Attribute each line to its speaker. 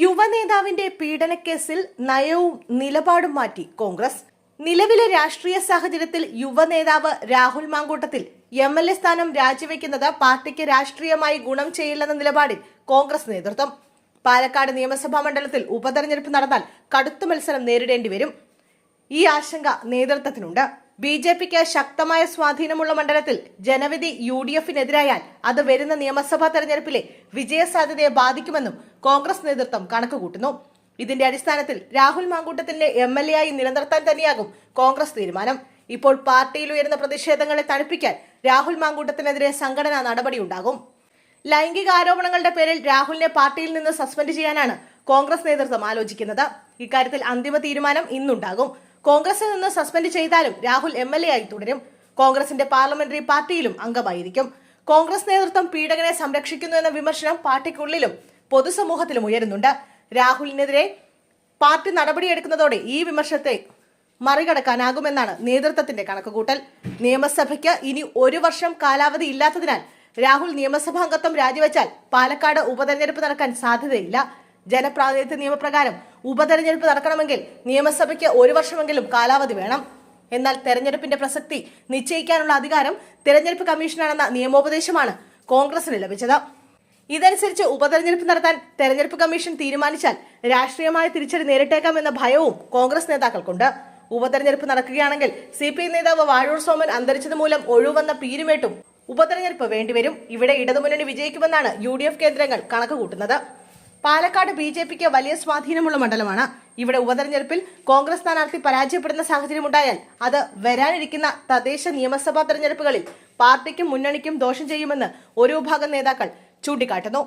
Speaker 1: യുവനേതാവിന്റെ പീഡനക്കേസിൽ നയവും നിലപാടും മാറ്റി കോൺഗ്രസ്. നിലവിലെ രാഷ്ട്രീയ സാഹചര്യത്തിൽ യുവനേതാവ് Rahul Mamkootathil. M L A സ്ഥാനം രാജിവെക്കുന്നത് പാർട്ടിക്ക് രാഷ്ട്രീയമായി ഗുണം ചെയ്യില്ലെന്ന നിലപാടിൽ കോൺഗ്രസ് നേതൃത്വം. പാലക്കാട് നിയമസഭാ മണ്ഡലത്തിൽ ഉപതെരഞ്ഞെടുപ്പ് നടന്നാൽ കടുത്തു മത്സരം നേരിടേണ്ടി വരും. ഈ ആശങ്ക നേതൃത്വത്തിനുണ്ട്. ബി ജെ പിക്ക് ശക്തമായ സ്വാധീനമുള്ള മണ്ഡലത്തിൽ ജനവിധി യു ഡി എഫിനെതിരായാൽ അത് വരുന്ന നിയമസഭാ തെരഞ്ഞെടുപ്പിലെ വിജയസാധ്യതയെ ബാധിക്കുമെന്നും കോൺഗ്രസ് നേതൃത്വം കണക്കുകൂട്ടുന്നു. ഇതിന്റെ അടിസ്ഥാനത്തിൽ രാഹുൽ മാങ്കൂട്ടത്തിന്റെ എം എൽ എ ആയി നിലനിർത്താൻ തന്നെയാകും കോൺഗ്രസ് തീരുമാനം. ഇപ്പോൾ പാർട്ടിയിൽ ഉയരുന്ന പ്രതിഷേധങ്ങളെ തണുപ്പിക്കാൻ രാഹുൽ മാങ്കൂട്ടത്തിനെതിരെ സംഘടനാ നടപടിയുണ്ടാകും ലൈംഗിക ആരോപണങ്ങളുടെ പേരിൽ രാഹുലിനെ പാർട്ടിയിൽ നിന്ന് സസ്പെൻഡ് ചെയ്യാനാണ് കോൺഗ്രസ് നേതൃത്വം ആലോചിക്കുന്നത്. ഇക്കാര്യത്തിൽ അന്തിമ തീരുമാനം ഇന്നുണ്ടാകും. കോൺഗ്രസിൽ നിന്ന് സസ്പെൻഡ് ചെയ്താലും രാഹുൽ എം എൽ എ ആയി തുടരും. കോൺഗ്രസിന്റെ പാർലമെന്ററി പാർട്ടിയിലും അംഗമായിരിക്കും. കോൺഗ്രസ് നേതൃത്വം പീഡകനെ സംരക്ഷിക്കുന്നു എന്ന വിമർശനം പാർട്ടിക്കുള്ളിലും പൊതുസമൂഹത്തിലും ഉയരുന്നുണ്ട്. രാഹുലിനെതിരെ പാർട്ടി നടപടിയെടുക്കുന്നതോടെ ഈ വിമർശനത്തെ മറികടക്കാനാകുമെന്നാണ് നേതൃത്വത്തിന്റെ കണക്കുകൂട്ടൽ. നിയമസഭയ്ക്ക് ഇനി ഒരു വർഷം കാലാവധി ഇല്ലാത്തതിനാൽ രാഹുൽ നിയമസഭാംഗത്വം രാജിവെച്ചാൽ പാലക്കാട് ഉപതെരഞ്ഞെടുപ്പ് നടക്കാൻ സാധ്യതയില്ല. ജനപ്രാതിനിധ്യ നിയമപ്രകാരം ഉപതെരഞ്ഞെടുപ്പ് നടക്കണമെങ്കിൽ നിയമസഭയ്ക്ക് ഒരു വർഷമെങ്കിലും കാലാവധി വേണം. എന്നാൽ തെരഞ്ഞെടുപ്പിന്റെ പ്രസക്തി നിശ്ചയിക്കാനുള്ള അധികാരം തെരഞ്ഞെടുപ്പ് കമ്മീഷനാണെന്ന നിയമോപദേശമാണ് കോൺഗ്രസിന് ലഭിച്ചത്. ഇതനുസരിച്ച് ഉപതെരഞ്ഞെടുപ്പ് നടത്താൻ തെരഞ്ഞെടുപ്പ് കമ്മീഷൻ തീരുമാനിച്ചാൽ രാഷ്ട്രീയമായ തിരിച്ചടി നേരിട്ടേക്കാമെന്ന ഭയവും കോൺഗ്രസ് നേതാക്കൾക്കുണ്ട്. ഉപതെരഞ്ഞെടുപ്പ് നടക്കുകയാണെങ്കിൽ സി പി ഐ നേതാവ് വാഴൂർ സോമൻ അന്തരിച്ചത് മൂലം ഒഴിവന്ന പീരുമേട്ടും ഉപതെരഞ്ഞെടുപ്പ് വേണ്ടിവരും. ഇവിടെ ഇടതുമുന്നണി വിജയിക്കുമെന്നാണ് യു ഡി എഫ് കേന്ദ്രങ്ങൾ കണക്കുകൂട്ടുന്നത്. പാലക്കാട് ബി ജെ പിക്ക് വലിയ സ്വാധീനമുള്ള മണ്ഡലമാണ്. ഇവിടെ ഉപതെരഞ്ഞെടുപ്പിൽ കോൺഗ്രസ് സ്ഥാനാർത്ഥി പരാജയപ്പെടുന്ന സാഹചര്യമുണ്ടായാൽ അത് വരാനിരിക്കുന്ന തദ്ദേശ നിയമസഭാ തെരഞ്ഞെടുപ്പുകളിൽ പാർട്ടിക്കും മുന്നണിക്കും ദോഷം ചെയ്യുമെന്ന് ഒരു വിഭാഗം നേതാക്കൾ ചൂണ്ടിക്കാട്ടുന്നു.